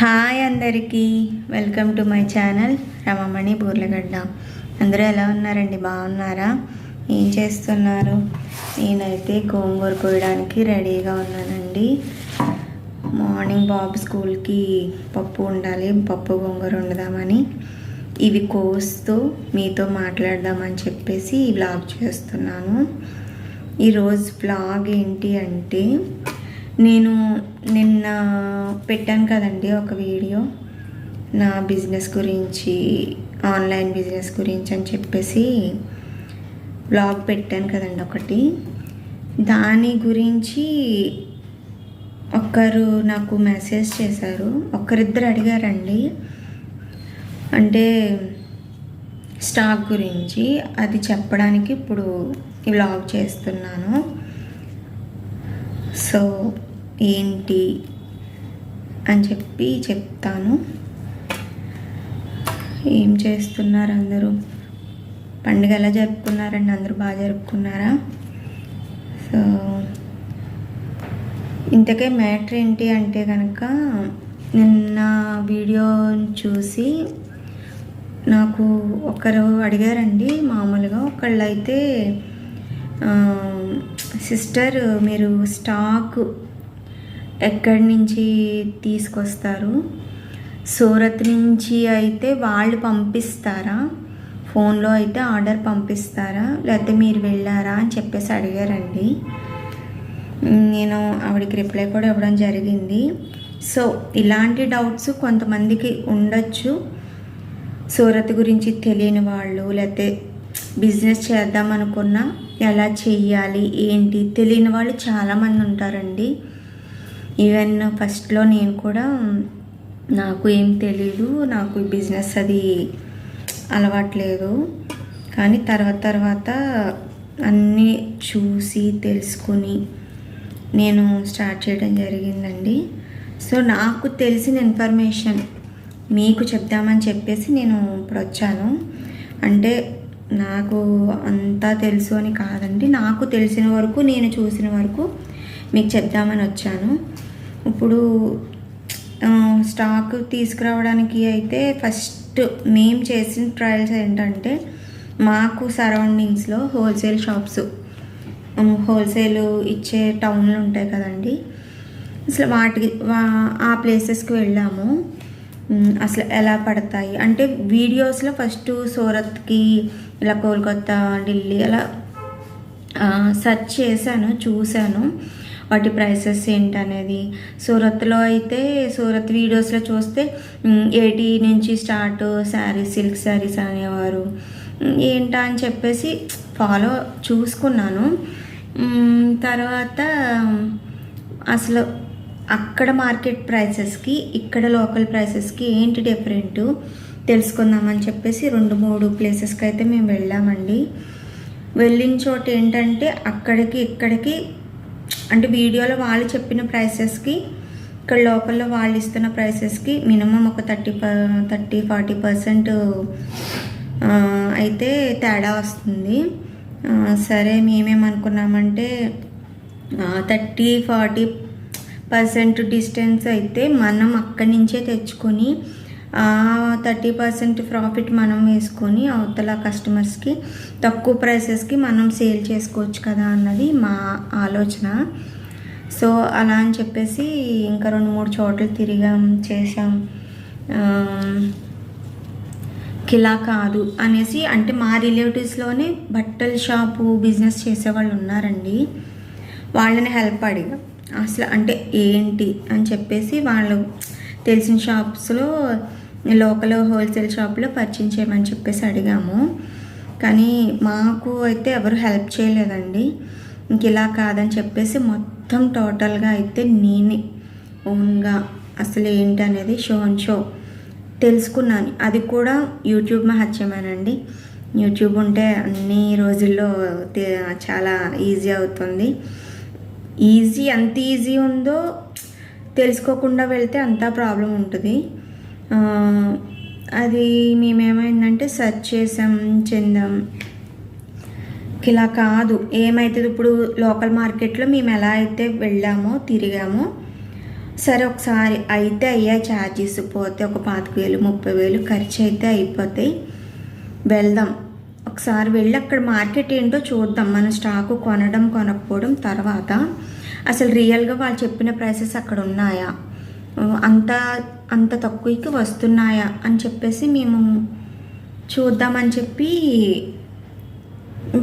Hi అందరికీ. Welcome to my channel Ramamani Burlagadda. అందరూ ఎలా ఉన్నారండి? బాగున్నారా? ఏం చేస్తున్నారు? నేనైతే గోంగూర కోయడానికి రెడీగా ఉన్నానండి. మార్నింగ్ బాబు స్కూల్కి పప్పు ఉండాలి. పప్పు గోంగూర వండుదామని. ఇవి కోస్తూ మీతో మాట్లాడదామని చెప్పేసి ఈ వ్లాగ్ చేస్తున్నాను. ఈరోజు వ్లాగ్ ఏంటి అంటే నేను నిన్న పెట్టాను కదండి ఒక వీడియో. నా బిజినెస్ గురించి ఆన్లైన్ బిజినెస్ గురించి అని చెప్పేసి బ్లాగ్ పెట్టాను కదండి ఒకటి. దాని గురించి ఒక్కరు నాకు మెసేజ్ చేశారు. ఒకరిద్దరు అడిగారండి. అంటే స్టాక్ గురించి అది చెప్పడానికి ఇప్పుడు ఈ వ్లాగ్ చేస్తున్నాను. సో ఏంటి అని చెప్పి చెప్తాను. ఏం చేస్తున్నారు అందరూ? పండుగ ఎలా జరుపుకున్నారండి? అందరూ బాగా జరుపుకున్నారా? సో ఇంతకే మ్యాటర్ ఏంటి అంటే కనుక నిన్న వీడియో చూసి నాకు ఒకరు అడిగారండి. మామూలుగా ఒకళ్ళు అయితే సిస్టర్ మీరు స్టాక్ ఎక్కడి నుంచి తీసుకొస్తారు? సూరత్ నుంచి అయితే వాళ్ళు పంపిస్తారా? ఫోన్లో అయితే ఆర్డర్ పంపిస్తారా? లేకపోతే మీరు వెళ్ళారా అని చెప్పేసి అడిగారండి. నేను ఆవిడకి రిప్లై కూడా ఇవ్వడం జరిగింది. సో ఇలాంటి డౌట్స్ కొంతమందికి ఉండొచ్చు. సూరత్ గురించి తెలియని వాళ్ళు లేకపోతే బిజినెస్ చేద్దాం అనుకున్నా ఎలా చెయ్యాలి ఏంటి తెలియని వాళ్ళు చాలామంది ఉంటారండి. ఈవెన్ ఫస్ట్లో నేను కూడా నాకు ఏం తెలీదు నాకు బిజినెస్ అది అలవాట్లేదు. కానీ తర్వాత తర్వాత అన్నీ చూసి తెలుసుకుని నేను స్టార్ట్ చేయడం జరిగిందండి. సో నాకు తెలిసిన ఇన్ఫర్మేషన్ మీకు చెప్దామని చెప్పేసి నేను ఇప్పుడు వచ్చాను. అంటే నాకు అంతా తెలుసు అని కాదండి. నాకు తెలిసిన వరకు నేను చూసిన వరకు మీకు చెప్దామని వచ్చాను. ఇప్పుడు స్టాక్ తీసుకురావడానికి అయితే ఫస్ట్ మేము చేసిన ట్రయల్స్ ఏంటంటే మాకు సరౌండింగ్స్లో హోల్సేల్ షాప్స్ హోల్సేల్ ఇచ్చే టౌన్లు ఉంటాయి కదండి. అసలు వాటికి ఆ ప్లేసెస్కి వెళ్ళాము. అసలు ఎలా పడతాయి? అంటే వీడియోస్లో ఫస్ట్ సూరత్కి ఇలా కోల్కత్తా ఢిల్లీ అలా సెర్చ్ చేశాను చూశాను. వాటి ప్రైసెస్ ఏంటనేది. సూరత్లో అయితే సూరత్ వీడియోస్లో చూస్తే ఎయిటీ నుంచి స్టార్ట్ శారీస్ సిల్క్ శారీస్ అనేవారు. ఏంటా అని చెప్పేసి ఫాలో చూసుకున్నాను. తర్వాత అసలు అక్కడ మార్కెట్ ప్రైసెస్కి ఇక్కడ లోకల్ ప్రైసెస్కి ఏంటి డిఫరెంట్ తెలుసుకుందామని చెప్పేసి రెండు మూడు ప్లేసెస్కి అయితే మేము వెళ్ళామండి. వెళ్ళిన చోట ఏంటంటే అక్కడికి ఇక్కడికి అంటే వీడియోలో వాళ్ళు చెప్పిన ప్రైసెస్కి ఇక్కడ లోకల్లో వాళ్ళు ఇస్తున్న ప్రైసెస్కి మినిమం ఒక థర్టీ థర్టీ ఫార్టీ పర్సెంట్ అయితే తేడా వస్తుంది. సరే మేమేమనుకున్నామంటే థర్టీ ఫార్టీ పర్సెంట్ డిస్టెన్స్ అయితే మనం అక్కడి నుంచే తెచ్చుకొని థర్టీ పర్సెంట్ ప్రాఫిట్ మనం వేసుకొని అవతల కస్టమర్స్కి తక్కువ ప్రైసెస్కి మనం సేల్ చేసుకోవచ్చు కదా అన్నది మా ఆలోచన. సో అలా అని చెప్పేసి ఇంకా రెండు మూడు చోట్ల తిరిగాం చేసాం కిలా కాదు అనేసి అంటే మా రిలేటివ్స్లోనే బట్టల షాపు బిజినెస్ చేసేవాళ్ళు ఉన్నారండి. వాళ్ళని హెల్ప్ అడిగా. అసలు అంటే ఏంటి అని చెప్పేసి వాళ్ళు తెలిసిన షాప్స్లో లోకల్ హోల్సేల్ షాప్లో పర్చేజ్ చేయమని చెప్పేసి అడిగాము. కానీ మాకు అయితే ఎవరు హెల్ప్ చేయలేదండి. ఇంక ఇలా కాదని చెప్పేసి మొత్తం టోటల్గా అయితే నేనే ఓన్గా అసలు ఏంటి అనేది షో అండ్ షో తెలుసుకున్నాను. అది కూడా యూట్యూబ్ మహత్యమేనండి. యూట్యూబ్ ఉంటే అన్ని రోజుల్లో చాలా ఈజీ అవుతుంది. ఈజీ ఎంత ఈజీ ఉందో తెలుసుకోకుండా వెళ్తే అంతా ప్రాబ్లం ఉంటుంది. అది మేమేమైందంటే సెర్చ్ చేసాం చెందాం. ఇలా కాదు ఏమైతుంది ఇప్పుడు లోకల్ మార్కెట్లో మేము ఎలా అయితే వెళ్ళామో తిరిగామో సరే ఒకసారి అయితే అయ్యా ఛార్జెస్ పోతే ఒక పాతిక వేలు ముప్పై వేలు ఖర్చు అయితే అయిపోతాయి. వెళ్దాం. ఒకసారి వెళ్ళి అక్కడ మార్కెట్ ఏంటో చూద్దాం. మన స్టాకు కొనడం కొనకపోవడం తర్వాత అసలు రియల్గా వాళ్ళు చెప్పిన ప్రైసెస్ అక్కడ ఉన్నాయా? అంతా అంత తక్కువకి వస్తున్నాయా అని చెప్పేసి మేము చూద్దామని చెప్పి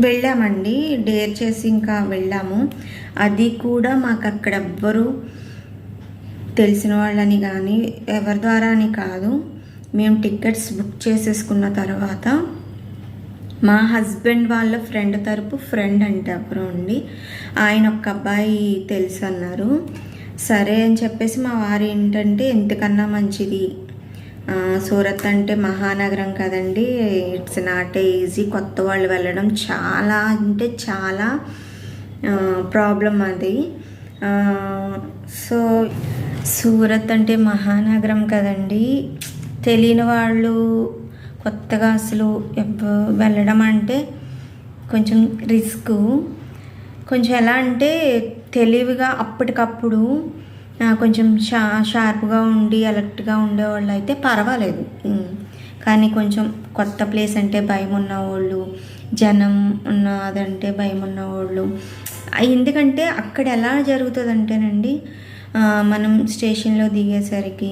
వెళ్ళామండి. డేర్ చేసి ఇంకా వెళ్ళాము. అది కూడా మాకు అక్కడ ఎవ్వరు తెలిసిన వాళ్ళని కానీ ఎవరి ద్వారా అని కాదు. మేము టికెట్స్ బుక్ చేసేసుకున్న తర్వాత మా హస్బెండ్ వాళ్ళ ఫ్రెండ్ తరపు ఫ్రెండ్ అంటే అప్పుడు అండి ఆయన ఒక అబ్బాయి తెలుసు అన్నారు సరే అని చెప్పేసి మా వారు ఏంటంటే ఎంతకన్నా మంచిది? సూరత్ అంటే మహానగరం కదండి. It's not easy. కొత్త వాళ్ళు వెళ్ళడం చాలా అంటే చాలా ప్రాబ్లం అది. సో సూరత్ అంటే మహానగరం కదండి. తెలియని వాళ్ళు కొత్తగా అసలు వెళ్ళడం అంటే కొంచెం రిస్క్. కొంచెం ఎలా అంటే తెలివిగా అప్పటికప్పుడు కొంచెం షా షార్ప్గా ఉండి అలర్ట్గా ఉండేవాళ్ళు అయితే పర్వాలేదు కానీ కొంచెం కొత్త ప్లేస్ అంటే భయం ఉన్నవాళ్ళు జనం ఉన్నదంటే భయం ఉన్నవాళ్ళు ఎందుకంటే అక్కడ ఎలా జరుగుతుందంటేనండి మనం స్టేషన్లో దిగేసరికి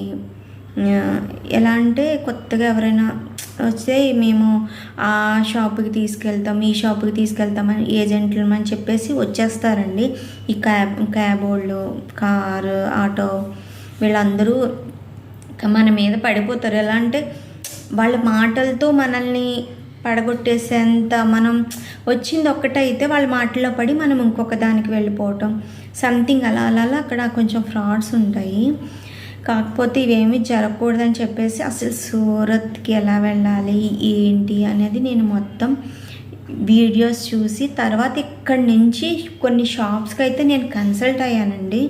ఎలా అంటే కొత్తగా ఎవరైనా వస్తే మేము ఆ షాప్కి తీసుకెళ్తాం ఈ షాప్కి తీసుకెళ్తామని ఏజెంట్లు అని చెప్పేసి వచ్చేస్తారండి. ఈ క్యాబ్ క్యాబ్ వాళ్ళు కారు ఆటో వీళ్ళందరూ మన మీద పడిపోతారు. ఎలా అంటే వాళ్ళ మాటలతో మనల్ని పడగొట్టేసేంత మనం వచ్చింది ఒక్కటైతే వాళ్ళ మాటల్లో పడి మనం ఇంకొక దానికి వెళ్ళిపోవటం. సంథింగ్ అలా అలా అలా అక్కడ కొంచెం ఫ్రాడ్స్ ఉంటాయి. కాకపోతే ఇవేమి జరగకూడదని చెప్పేసి అసలు సూరత్కి ఎలా వెళ్ళాలి ఏంటి అనేది నేను మొత్తం వీడియోస్ చూసి తర్వాత ఇక్కడి నుంచి కొన్ని షాప్స్కి అయితే నేను కన్సల్ట్ అయ్యానండి.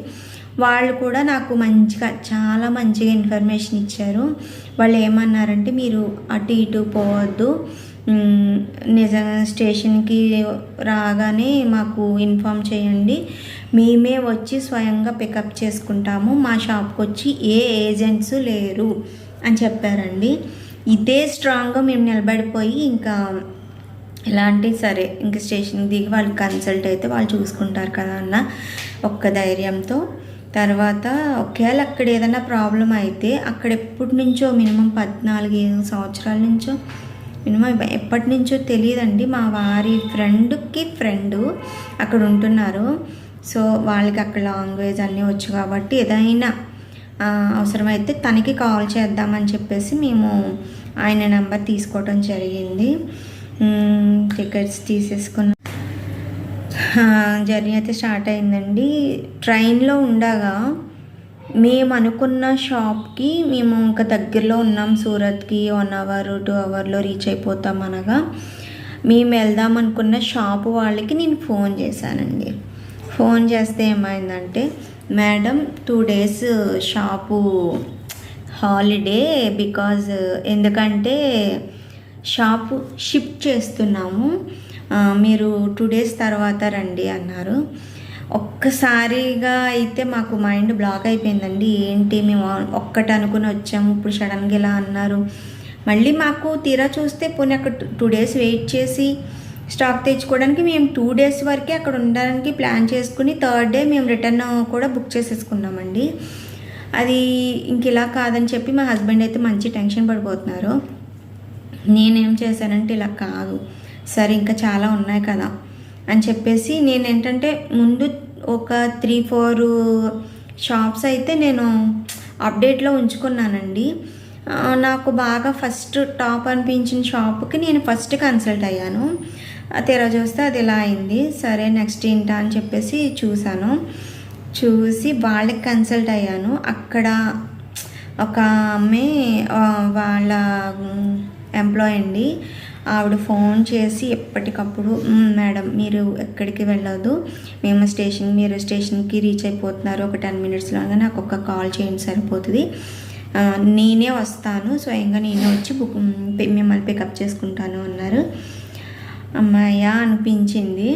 వాళ్ళు కూడా నాకు మంచిగా చాలా మంచిగా ఇన్ఫర్మేషన్ ఇచ్చారు. వాళ్ళు ఏమన్నారంటే మీరు అటు ఇటు పోవద్దు. నిజంగా స్టేషన్కి రాగానే మాకు ఇన్ఫామ్ చేయండి. మేమే వచ్చి స్వయంగా పికప్ చేసుకుంటాము. మా షాప్కి వచ్చి ఏ ఏజెంట్స్ లేరు అని చెప్పారండి. ఇదే స్ట్రాంగ్గా మేము నిలబడిపోయి ఇంకా ఎలాంటి సరే ఇంక స్టేషన్కి దిగి వాళ్ళు కన్సల్ట్ అయితే వాళ్ళు చూసుకుంటారు కదా అన్న ఒక్క ధైర్యంతో. తర్వాత ఒకవేళ అక్కడ ఏదైనా ప్రాబ్లం అయితే అక్కడ ఎప్పటి నుంచో మినిమం పద్నాలుగు సంవత్సరాల నుంచో మినిమం ఎప్పటి నుంచో తెలియదండి. మా వారి ఫ్రెండ్కి ఫ్రెండ్ అక్కడ ఉంటున్నారు. సో వాళ్ళకి అక్కడ లాంగ్వేజ్ అన్నీ వచ్చు కాబట్టి ఏదైనా అవసరమైతే తనకి కాల్ చేద్దామని చెప్పేసి మేము ఆయన నెంబర్ తీసుకోవడం జరిగింది. టికెట్స్ తీసేసుకున్నాం జర్నీ అయితే స్టార్ట్ అయిందండి. ట్రైన్లో ఉండగా మేము అనుకున్న షాప్కి మేము ఇంకా దగ్గరలో ఉన్నాం సూరత్కి వన్ అవర్ టూ అవర్లో రీచ్ అయిపోతాం అనగా. మేము వెళ్దాం అనుకున్న షాపు వాళ్ళకి నేను ఫోన్ చేశానండి. ఫోన్ చేస్తే ఏమైందంటే madam two days shop holiday because ఎందుకంటే షాపు షిఫ్ట్ చేస్తున్నాము. మీరు టూ డేస్ తర్వాత రండి అన్నారు. ఒక్కసారిగా అయితే మాకు మైండ్ బ్లాక్ అయిపోయిందండి. ఏంటి మేము ఒక్కటి అనుకుని వచ్చాము ఇప్పుడు సడన్గా ఇలా అన్నారు. మళ్ళీ మాకు తీరా చూస్తే పోనీ అక్కడ టూ డేస్ వెయిట్ చేసి స్టాక్ తెచ్చుకోవడానికి మేము టూ డేస్ వరకే అక్కడ ఉండడానికి ప్లాన్ చేసుకుని థర్డ్ డే మేము రిటర్న్ కూడా బుక్ చేసేసుకున్నామండి. అది ఇంక ఇలా కాదని చెప్పి మా హస్బెండ్ అయితే మంచి టెన్షన్ పడిపోతున్నారు. నేనేం చేశానంటే ఇలా కాదు సరే ఇంకా చాలా ఉన్నాయి కదా అని చెప్పేసి నేను ఏంటంటే ముందు ఒక త్రీ ఫోర్ షాప్స్ అయితే నేను అప్డేట్లో ఉంచుకున్నానండి. నాకు బాగా ఫస్ట్ టాప్ అనిపించిన షాప్కి నేను ఫస్ట్ కన్సల్ట్ అయ్యాను. తెర చూస్తే అది ఇలా అయింది. సరే నెక్స్ట్ ఏంటా అని చెప్పేసి చూశాను. చూసి వాళ్ళకి కన్సల్ట్ అయ్యాను. అక్కడ ఒక అమ్మాయి వాళ్ళ ఎంప్లాయ్ అండి. ఆవిడ ఫోన్ చేసి ఎప్పటికప్పుడు మేడం మీరు ఎక్కడికి వెళ్ళదు మేము స్టేషన్ మీరు స్టేషన్కి రీచ్ అయిపోతున్నారు. ఒక టెన్ మినిట్స్లోగా నాకు ఒక కాల్ చేయండి సరిపోతుంది. నేనే వస్తాను. స్వయంగా నేనే వచ్చి బుక్ మిమ్మల్ని పికప్ చేసుకుంటాను అన్నారు. అమ్మాయ అనిపించింది.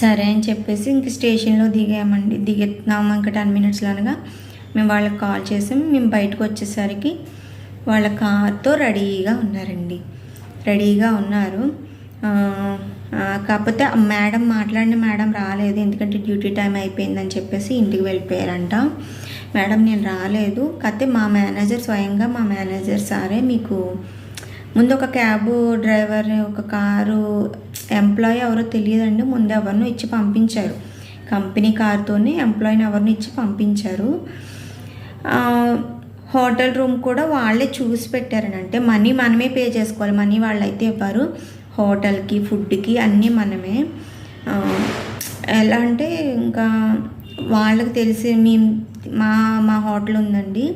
సరే అని చెప్పేసి ఇంక స్టేషన్లో దిగామండి. దిగుతున్నాము ఇంకా టెన్ మినిట్స్లో అనగా మేము వాళ్ళకి కాల్ చేసాం. మేము బయటకు వచ్చేసరికి వాళ్ళ కార్తో రెడీగా ఉన్నారండి. రెడీగా ఉన్నారు. కాకపోతే మేడం మాట్లాడిన మేడం రాలేదు. ఎందుకంటే డ్యూటీ టైం అయిపోయిందని చెప్పేసి ఇంటికి వెళ్ళిపోయారంట. మేడం నేను రాలేదు. కాకపోతే మా మేనేజర్ స్వయంగా మా మేనేజర్ సారే మీకు ముందు ఒక క్యాబ్ డ్రైవర్ ఒక కారు ఎంప్లాయీ ఎవరో తెలియదండి. ముందు ఎవరినో ఇచ్చి పంపించారు. కంపెనీ కార్తోనే ఎంప్లాయీని ఎవరిని ఇచ్చి పంపించారు. హోటల్ రూమ్ కూడా వాళ్ళే చూసి పెట్టారని అంటే మనీ మనమే పే చేసుకోవాలి. మనీ వాళ్ళు అయితే ఇవ్వరు. హోటల్కి ఫుడ్కి అన్నీ మనమే. ఎలా అంటే ఇంకా వాళ్ళకి తెలిసి మేము మా మా హోటల్ ఉందండి.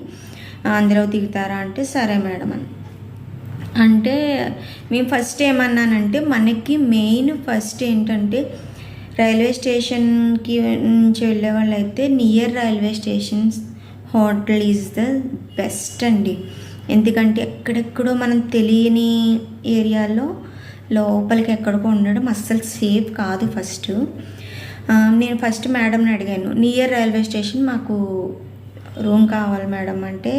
అందులో దిగుతారా అంటే సరే మేడం అని. అంటే మేము ఫస్ట్ ఏమన్నానంటే మనకి మెయిన్ ఫస్ట్ ఏంటంటే రైల్వే స్టేషన్కి నుంచి వెళ్ళే వాళ్ళైతే near railway stations hotel is the best అండి. ఎందుకంటే ఎక్కడెక్కడో మనం తెలియని ఏరియాలో లోపలికి ఎక్కడికో ఉండడం అస్సలు సేఫ్ కాదు ఫస్ట్ నేను ఫస్ట్ మేడంని అడిగాను నియర్ రైల్వే స్టేషన్ మాకు రూమ్ కావాలి మేడం అంటే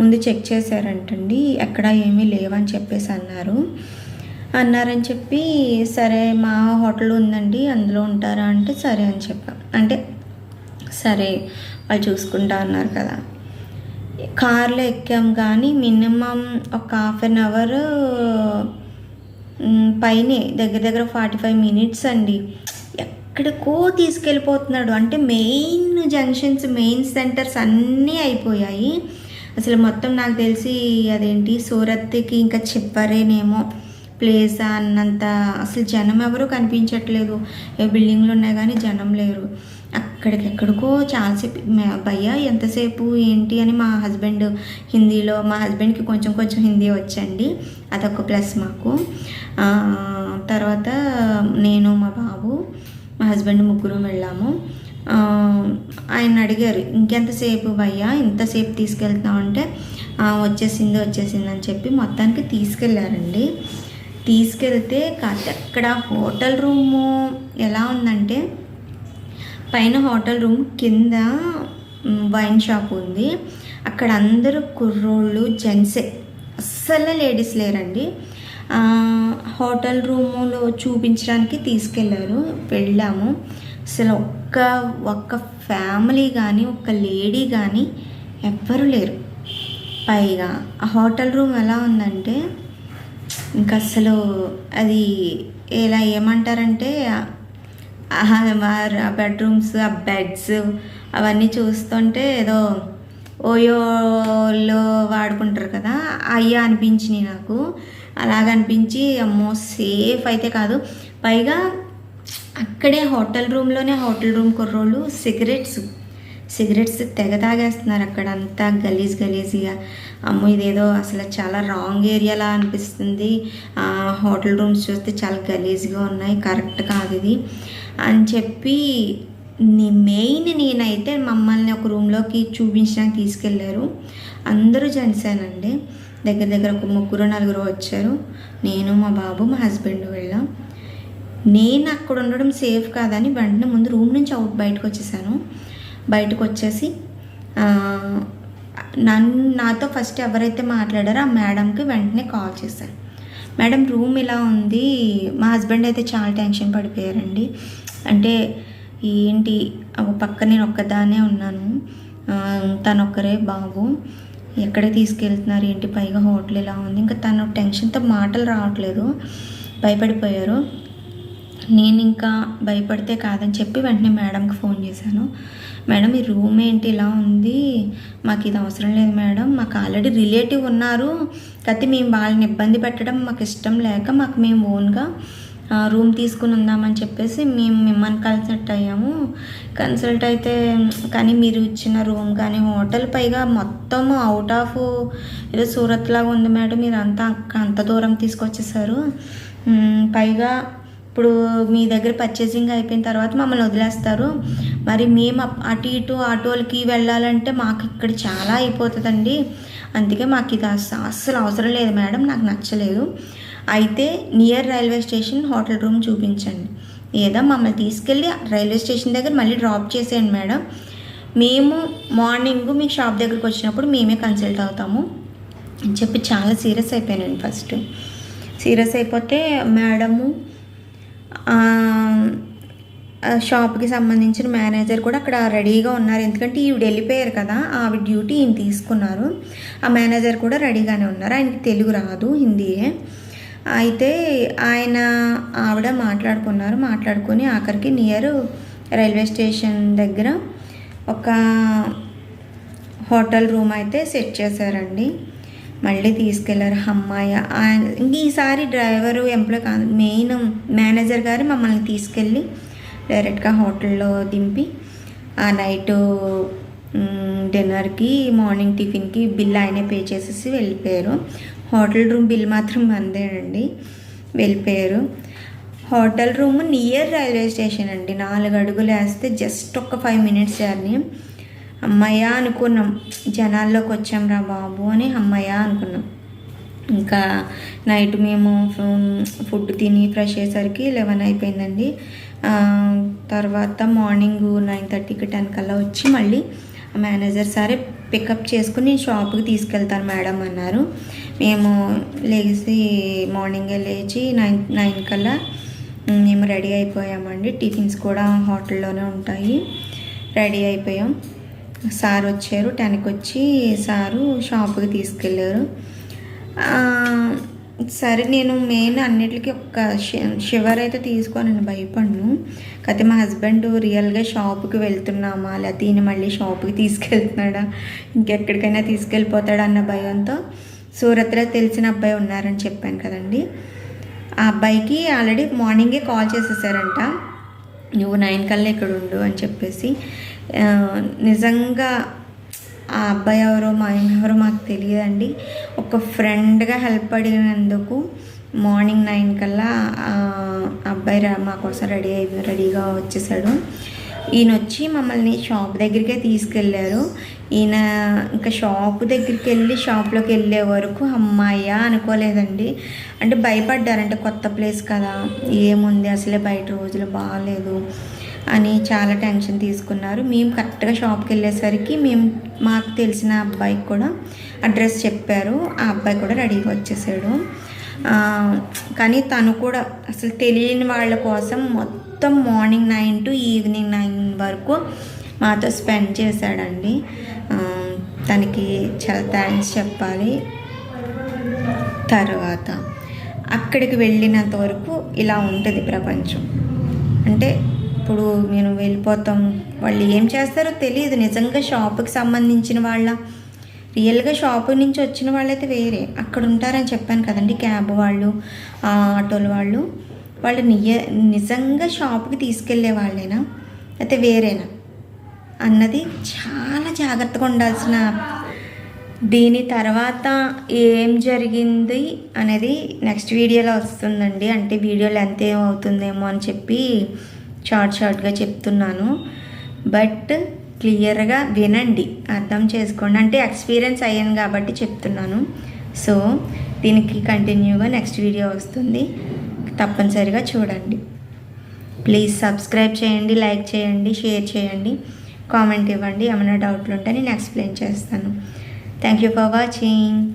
ముందు చెక్ చేశారంటండి ఎక్కడ ఏమీ లేవని చెప్పేసి అన్నారు. అన్నారని చెప్పి సరే మా హోటల్ ఉందండి అందులో ఉంటారా అంటే సరే అని చెప్పాం. అంటే సరే వాళ్ళు చూసుకుంటా అన్నారు కదా. కార్లో ఎక్కాం కానీ మినిమం ఒక హాఫ్ అన్ అవర్ పైనే దగ్గర దగ్గర ఫార్టీ ఫైవ్ మినిట్స్ అండి. ఎక్కడికో తీసుకెళ్ళిపోతున్నాడు. అంటే మెయిన్ జంక్షన్స్ మెయిన్ సెంటర్స్ అన్నీ అయిపోయాయి. అసలు మొత్తం నాకు తెలిసి అదేంటి? సూరత్కి ఇంకా చెప్పారేనేమో ప్లేస్ అన్నంత అసలు జనం ఎవరు కనిపించట్లేదు. ఏ బిల్డింగ్లు ఉన్నాయి కానీ జనం లేరు. అక్కడికెక్కడికో చాలాసేపు భయ్యా ఎంతసేపు ఏంటి అని మా హస్బెండ్ హిందీలో మా హస్బెండ్కి కొంచెం కొంచెం హిందీ వచ్చండి. అదొక ప్లస్ మాకు. తర్వాత నేను మా బాబు మా హస్బెండ్ ముగ్గురు వెళ్ళాము. ఆయన అడిగారు ఇంకెంతసేపు భయ్యా ఇంతసేపు తీసుకెళ్తున్నావు అంటే వచ్చేసింది వచ్చేసింది అని చెప్పి మొత్తానికి తీసుకెళ్ళారండి తీసుకెళ్తే కాస్త అక్కడ హోటల్ రూము ఎలా ఉందంటే పైన హోటల్ రూమ్ కింద వైన్ షాప్ ఉంది. అక్కడ అందరూ కుర్రోళ్ళు జెంట్సే. అస్సలు లేడీస్ లేరండి. హోటల్ రూములో చూపించడానికి తీసుకెళ్ళారు వెళ్ళాము. అసలు ఒక్క ఒక్క ఫ్యామిలీ కానీ ఒక్క లేడీ కానీ ఎవ్వరు లేరు. పైగా ఆ హోటల్ రూమ్ ఎలా ఉందంటే ఇంకా అసలు అది ఎలా ఏమంటారంటే ఆ బెడ్రూమ్స్ ఆ బెడ్స్ అవన్నీ చూస్తుంటే ఏదో ఓయోలో వాడుకుంటారు కదా అయ్యా అనిపించినాయి నాకు. అలాగ అనిపించి అమ్మో సేఫ్ అయితే కాదు. పైగా అక్కడే హోటల్ రూమ్లోనే హోటల్ రూమ్ కుర్రోళ్ళు సిగరెట్స్. సిగరెట్స్ తెగ తాగేస్తున్నారు అక్కడ. అంతా గలీజ్ గలీజ్గా. అమ్మో ఇదేదో అసలు చాలా రాంగ్ ఏరియాలా అనిపిస్తుంది. హోటల్ రూమ్స్ చూస్తే చాలా గలీజ్గా ఉన్నాయి. కరెక్ట్ కాదు ఇది. అని చెప్పి నీ- మెయిన్ నేనైతే మమ్మల్ని ఒక రూమ్లోకి చూపించడానికి తీసుకెళ్ళారు అందరూ జెంట్సేనండి దగ్గర దగ్గర ఒక ముగ్గురు నలుగురు వచ్చారు. నేను మా బాబు మా హస్బెండ్ వెళ్ళాం. నేను అక్కడ ఉండడం సేఫ్ కాదని వెంటనే ముందు రూమ్ నుంచి అవుట్ బయటకు వచ్చేసాను. బయటకు వచ్చేసి నన్ను నాతో ఫస్ట్ ఎవరైతే మాట్లాడారో ఆ మేడంకి వెంటనే కాల్ చేశాను. మేడం రూమ్ ఇలా ఉంది. మా హస్బెండ్ అయితే చాలా టెన్షన్ పడిపోయారండి. అంటే ఏంటి ఒక పక్క నేను ఒక్కదానే ఉన్నాను. తను ఒక్కరే బాబు. ఎక్కడ తీసుకెళ్తున్నారు? ఏంటి? పైగా హోటల్ ఇలా ఉంది. ఇంకా తను టెన్షన్తో మాటలు రావట్లేదు. భయపడిపోయారు. నేను ఇంకా భయపడితే కాదని చెప్పి వెంటనే మేడంకి ఫోన్ చేశాను. మేడం ఈ రూమ్ ఏంటి ఇలా ఉంది? మాకు ఇది అవసరం లేదు మేడం. మాకు ఆల్రెడీ రిలేటివ్ ఉన్నారు. కాకపోతే మేము వాళ్ళని ఇబ్బంది పెట్టడం మాకు ఇష్టం లేక మాకు మేము ఓన్గా రూమ్ తీసుకుని ఉందామని చెప్పేసి మేము మిమ్మల్ని కన్సల్ట్ అయ్యాము. కన్సల్ట్ అయితే కానీ మీరు ఇచ్చిన రూమ్ కానీ హోటల్ పైగా మొత్తం అవుట్ ఆఫ్ ఏదో సూరత్ లాగా ఉంది మేడం. మీరు అంతా అంత దూరం తీసుకొచ్చేసారు. పైగా ఇప్పుడు మీ దగ్గర పర్చేసింగ్ అయిపోయిన తర్వాత మమ్మల్ని వదిలేస్తారు. మరి మేము అటు ఇటు ఆటోలకి వెళ్ళాలంటే మాకు ఇక్కడ చాలా అయిపోతుందండి. అందుకే మాకు ఇది అస్సలు అవసరం లేదు మేడం నాకు నచ్చలేదు. అయితే near railway station hotel room చూపించండి. లేదా మమ్మల్ని తీసుకెళ్ళి రైల్వే స్టేషన్ దగ్గర మళ్ళీ డ్రాప్ చేసేయండి మేడం. మేము మార్నింగ్ మీ షాప్ దగ్గరికి వచ్చినప్పుడు మేమే కన్సల్ట్ అవుతాము. అని చెప్పి చాలా సీరియస్ అయిపోయానండి ఫస్ట్ సీరియస్ అయిపోతే మేడము షాప్కి సంబంధించిన మేనేజర్ కూడా అక్కడ రెడీగా ఉన్నారు. ఎందుకంటే ఈవిడ వెళ్ళిపోయారు కదా ఆవిడ డ్యూటీ ఈయన తీసుకున్నారు. ఆ మేనేజర్ కూడా రెడీగానే ఉన్నారు. ఆయనకి తెలుగు రాదు హిందీయే. అయితే ఆయన ఆవిడ మాట్లాడుకున్నారు. మాట్లాడుకొని ఆఖరికి నియర్ రైల్వే స్టేషన్ దగ్గర ఒక హోటల్ రూమ్ అయితే సెట్ చేశారండి. మళ్ళీ తీసుకెళ్ళారు. అమ్మాయి ఇంక ఈసారి డ్రైవరు ఎంప్లాయ్ కాదు మెయిన్ మేనేజర్ గారు మమ్మల్ని తీసుకెళ్ళి డైరెక్ట్గా హోటల్లో దింపి ఆ నైట్ డిన్నర్కి మార్నింగ్ టిఫిన్కి బిల్ ఆయనే పే చేసేసి వెళ్ళిపోయారు. హోటల్ రూమ్ బిల్ మాత్రం అందేనండి వెళ్ళిపోయారు. Hotel room near railway station అండి నాలుగు అడుగులు వేస్తే జస్ట్ ఒక ఫైవ్ మినిట్స్ జర్నీ. అమ్మయ్య అనుకున్నాం. జనాల్లోకి వచ్చాం రా బాబు అని అమ్మయ్య అనుకున్నాం. ఇంకా నైట్ మేము ఫుడ్ తిని ఫ్రెష్ అయ్యేసరికి లెవెన్ అయిపోయిందండి. తర్వాత మార్నింగ్ నైన్ థర్టీకి టెన్ కల్లా వచ్చి మళ్ళీ మేనేజర్ సరే పికప్ చేసుకుని షాప్కి తీసుకెళ్తాను మేడం అన్నారు. మేము లేచి మార్నింగే లేచి నైన్ నైన్ కల్లా మేము రెడీ అయిపోయామండి. టిఫిన్స్ కూడా హోటల్లోనే ఉంటాయి. రెడీ అయిపోయాం. సార్ వచ్చారు టెన్కి వచ్చి సారు షాప్కి తీసుకెళ్ళారు. సరే నేను మెయిన్ అన్నిటికీ ఒక షివర్ అయితే తీసుకోనని భయపడ్ను. కాకపోతే మా హస్బెండ్ రియల్గా షాప్కి వెళ్తున్నామా లేకపోతే ఈయన మళ్ళీ షాప్కి తీసుకెళ్తున్నాడా ఇంకెక్కడికైనా తీసుకెళ్ళిపోతాడా అన్న భయంతో సూరత్లో తెలిసిన అబ్బాయి ఉన్నారని చెప్పాను కదండి. ఆ అబ్బాయికి ఆల్రెడీ మార్నింగే కాల్ చేసేసారంట నువ్వు నైన్ కల్లా ఇక్కడ ఉండు అని చెప్పేసి. నిజంగా ఆ అబ్బాయి ఎవరో మా ఆయన ఎవరో మాకు తెలియదండి. ఒక ఫ్రెండ్గా హెల్ప్ అడిగినందుకు మార్నింగ్ నైన్ కల్లా అబ్బాయి మా కోసం రెడీ అయి రెడీగా వచ్చేసాడు. ఈయన వచ్చి మమ్మల్ని షాప్ దగ్గరికే తీసుకెళ్ళారు. ఈయన ఇంకా షాప్ దగ్గరికి వెళ్ళి షాప్లోకి వెళ్ళే వరకు అమ్మాయ్యా అనుకోలేదండి. అంటే భయపడ్డారంటే కొత్త ప్లేస్ కదా ఏముంది అసలే బయట రోజులు బాగాలేదు అని చాలా టెన్షన్ తీసుకున్నారు. మేము కరెక్ట్గా షాప్కి వెళ్ళేసరికి మేము మాకు తెలిసిన అబ్బాయికి కూడా అడ్రస్ చెప్పారు. ఆ అబ్బాయి కూడా రెడీగా వచ్చేసాడు. కానీ తను కూడా అసలు తెలియని వాళ్ళ కోసం మొత్తం morning nine to evening nine వరకు మాతో స్పెండ్ చేశాడండి. తనకి చాలా థ్యాంక్స్ చెప్పాలి. తర్వాత అక్కడికి వెళ్ళినంత వరకు ఇలా ఉంటుంది ప్రపంచం. అంటే ఇప్పుడు నేను వెళ్ళిపోతాం. వాళ్ళు ఏం చేస్తారో తెలియదు. నిజంగా షాప్కి సంబంధించిన వాళ్ళ రియల్గా షాపు నుంచి వచ్చిన వాళ్ళైతే వేరే. అక్కడ ఉంటారని చెప్పాను కదండి క్యాబ్ వాళ్ళు ఆటోల వాళ్ళు. వాళ్ళు నియ నిజంగా షాప్కి తీసుకెళ్ళే వాళ్ళేనా? అయితే వేరేనా? అన్నది చాలా జాగ్రత్తగా ఉండాల్సిన దీని తర్వాత ఏం జరిగింది అనేది నెక్స్ట్ వీడియోలో వస్తుందండి. అంటే వీడియో లెంత్ ఏం అవుతుందేమో అని చెప్పి షార్ట్ షార్ట్గా చెప్తున్నాను. బట్ క్లియర్గా వినండి. అర్థం చేసుకోండి. అంటే ఎక్స్పీరియన్స్ అయ్యాను కాబట్టి చెప్తున్నాను. సో దీనికి కంటిన్యూగా నెక్స్ట్ వీడియో వస్తుంది. తప్పనిసరిగా చూడండి. ప్లీజ్ సబ్స్క్రైబ్ చేయండి లైక్ చేయండి షేర్ చేయండి. కామెంట్ ఇవ్వండి. ఏమైనా డౌట్లు ఉంటే నేను ఎక్స్ప్లెయిన్ చేస్తాను. Thank you for watching.